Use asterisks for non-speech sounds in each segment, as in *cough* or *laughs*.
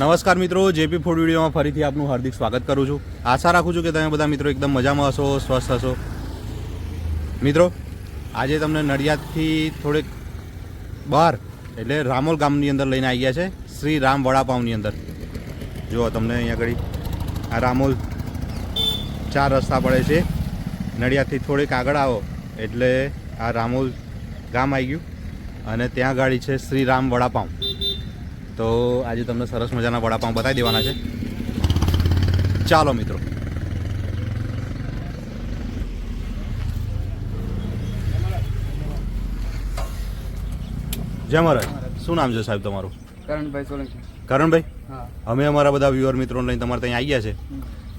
નમસ્કાર મિત્રો, JP food વિડીયોમાં ફરીથી આપનું હાર્દિક સ્વાગત કરું છું. આશા રાખું છું કે તમે બધા મિત્રો એકદમ મજામાં હશો, સ્વસ્થ હશો. મિત્રો, આજે તમને નડિયાદથી થોડેક બહાર, એટલે રામોલ ગામની અંદર લઈને આવી ગયા છે, શ્રી રામ વડાપાઉંની અંદર. જુઓ તમને અહીંયા આગળ, આ રામોલ ચાર રસ્તા પડે છે. નડિયાદથી થોડેક આગળ આવો, એટલે આ રામોલ ગામ આવી ગયું. અને ત્યાં ગાડી છે શ્રી રામ વડાપાઉં તો આજે તમને સરસ મજાના વડાપાઉં બતાવી દેવાના છે. ચાલો મિત્રો. જય મહારાજ. શું નામ છે સાહેબ તમારું? કરણભાઈ સોલંકી. કરણભાઈ? અમે અમારા બધા વ્યુઅર મિત્રોને લઈને તમારે ત્યાં આવી ગયા છે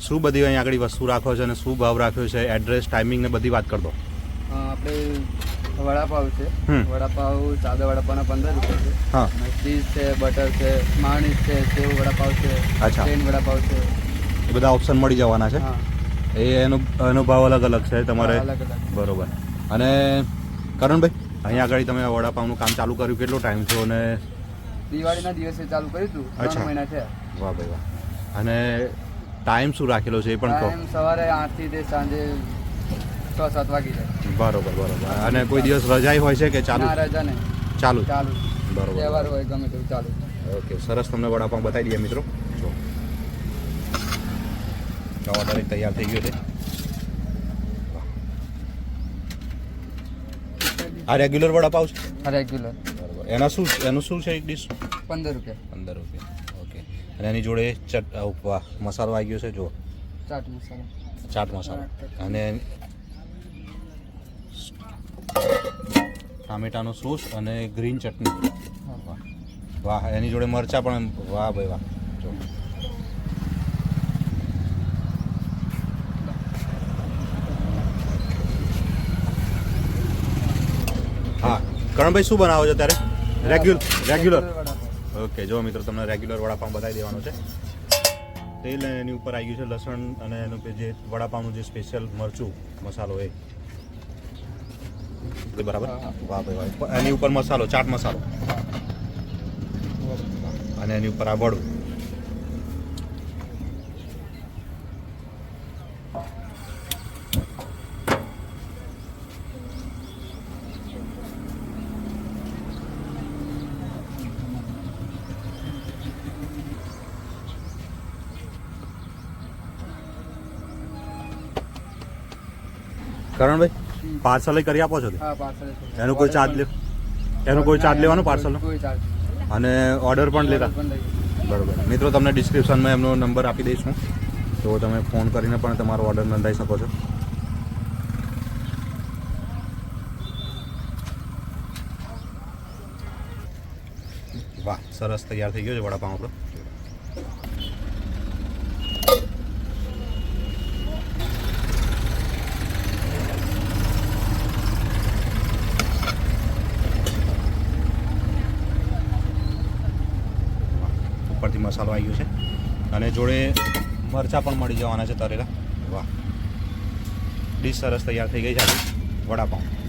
શું બધી અહીં આગળ વસ્તુ રાખો છે અને શું ભાવ રાખ્યો છે એડ્રેસ ટાઈમિંગ ને બધી વાત કરતો આપણે વડાપાવ છે. વડાપાવ સાદા વડાપાવના પંદર રૂપિયા છે. હા. ચીઝ છે બટર છે માણીસ છે સેવ વડાપાવ છે અચ્છા. પ્લેન વડાપાવ છે. એ બધા ઓપ્શન મળી જવાના છે? હા. એ એનો એનો ભાવ અલગ અલગ છે તમારે? અલગ અલગ. બરોબર. અને કરણભાઈ અહીંયા આગળ તમે વડાપાવનું કામ ચાલુ કર્યું કેટલો ટાઈમ થયો અને દિવાળીના દિવસે ચાલુ કર્યું હતું. ત્રણ મહિના છે વાહ ભાઈ વાહ. અને ટાઈમ શું રાખેલો છે એ પણ કહો. સવારે આઠથી તે સાંજે છ સાત વાગી જાય. બરોબર બરોબર. અને કોઈ દિવસ રજાઈ હોય છે કે ચાલુ? રજા ને ચાલુ ચાલુ બરોબર. તહેવાર હોય ગમે તેવું ચાલુ. ઓકે સરસ તમને વડાપાઉં બતાવી દઈએ મિત્રો. જો. ચવા એક તૈયાર થઈ ગયો છે. આ રેગ્યુલર વડાપાઉં છે? આ રેગ્યુલર બરોબર. એના શું એનું શું છે એક ડીશ પંદર રૂપિયા. પંદર રૂપિયા. ઓકે. અને એની જોડે ચટ મસાલો આવી ગયો છે જો ચાટ મસાલો. ચાટ મસાલો. અને ટામેટાનો સોસ અને ગ્રીન ચટણી. વાહ વાહ એની જોડે મરચા પણ વાહ ભાઈ વાહ. જો. હા, કરણભાઈ શું બનાવો છો ત્યારે રેગ્યુલર રેગ્યુલર ઓકે જો મિત્રો, તમને રેગ્યુલર વડાપાઉં બતાવી દેવાનો છે. તેલ એની ઉપર આવી ગયું છે, લસણ અને એનું જે વડાપાઉંનું જે સ્પેશિયલ મરચું, મસાલો એ. એ બરાબર. વાહ ભાઈ વાહ. એની ઉપર મસાલો ચાટ મસાલો. અને એની ઉપર આ વડું. કરણભાઈ પાર્સલ કરી આપો છો હા પાર્સલ એનો કોઈ ચાર્જ લે એનો કોઈ ચાર્જ લેવાનો પાર્સલનો? કોઈ ચાર્જ અને ઓર્ડર પણ લેતા? બરોબર. મિત્રો તમને ડિસ્ક્રિપ્શનમાં એમનો નંબર આપી દઈશ હું. તો તમે ફોન કરીને પણ તમારો ઓર્ડર નોંધાવી શકો છો. વાહ સરસ. તૈયાર થઈ ગયો છે વડાપાઉં આપણો. ઉપરથી મસાલો આવી ગયો છે. અને જોડે મરચાં પણ મળી જવાના છે તરેલા. વાહ. ડીશ સરસ તૈયાર થઈ ગઈ છે વડાપાઉં.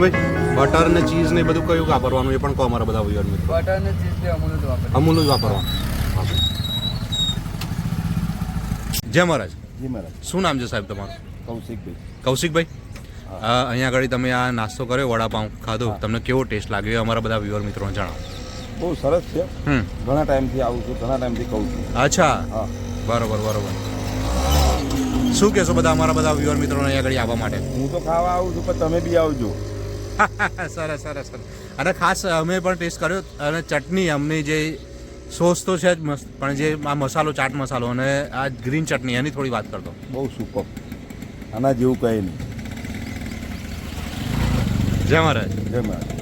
કરણભાઈ બટર ને ચીઝ ને બધું કયું વાપરવાનું? એ પણ કહો અમારા બધા વ્યુઅર મિત્રો. બટર ને ચીઝ અમૂલ જ વાપરીએ. અમૂલ જ વાપરવાનું. જય મહારાજ. જી મહારાજ. શું નામ છે સાહેબ તમારું? કૌશિકભાઈ કૌશિકભાઈ અહીંયા આગળ તમે આ નાસ્તો કર્યો વડાપાઉં ખાધો. તમને કેવો ટેસ્ટ લાગ્યો એ અમારા બધા વ્યુઅર મિત્રોને જણાવો. બહુ સરસ છે. હમ. ઘણા ટાઈમથી આવું છું ઘણા ટાઈમથી કહું છું. અચ્છા. હા. બરોબર બરોબર. શું કહેશો બધા અમારા બધા વ્યુઅર મિત્રોને અહીંયા આગળ આવવા માટે? હું તો ખાવા આવું છું પણ તમે બી આવજો. *laughs* સરસ સરસ સરસ. અને ખાસ અમે પણ ટેસ્ટ કર્યો અને ચટણી અમની જે સોસ તો છે જ મસ્ત પણ જે આ મસાલો ચાટ મસાલો અને આ ગ્રીન ચટણી એની થોડી વાત કરતો. બહુ સુપર. આના જેવું કંઈ નહીં. જય મહારાજ. જય મહારાજ.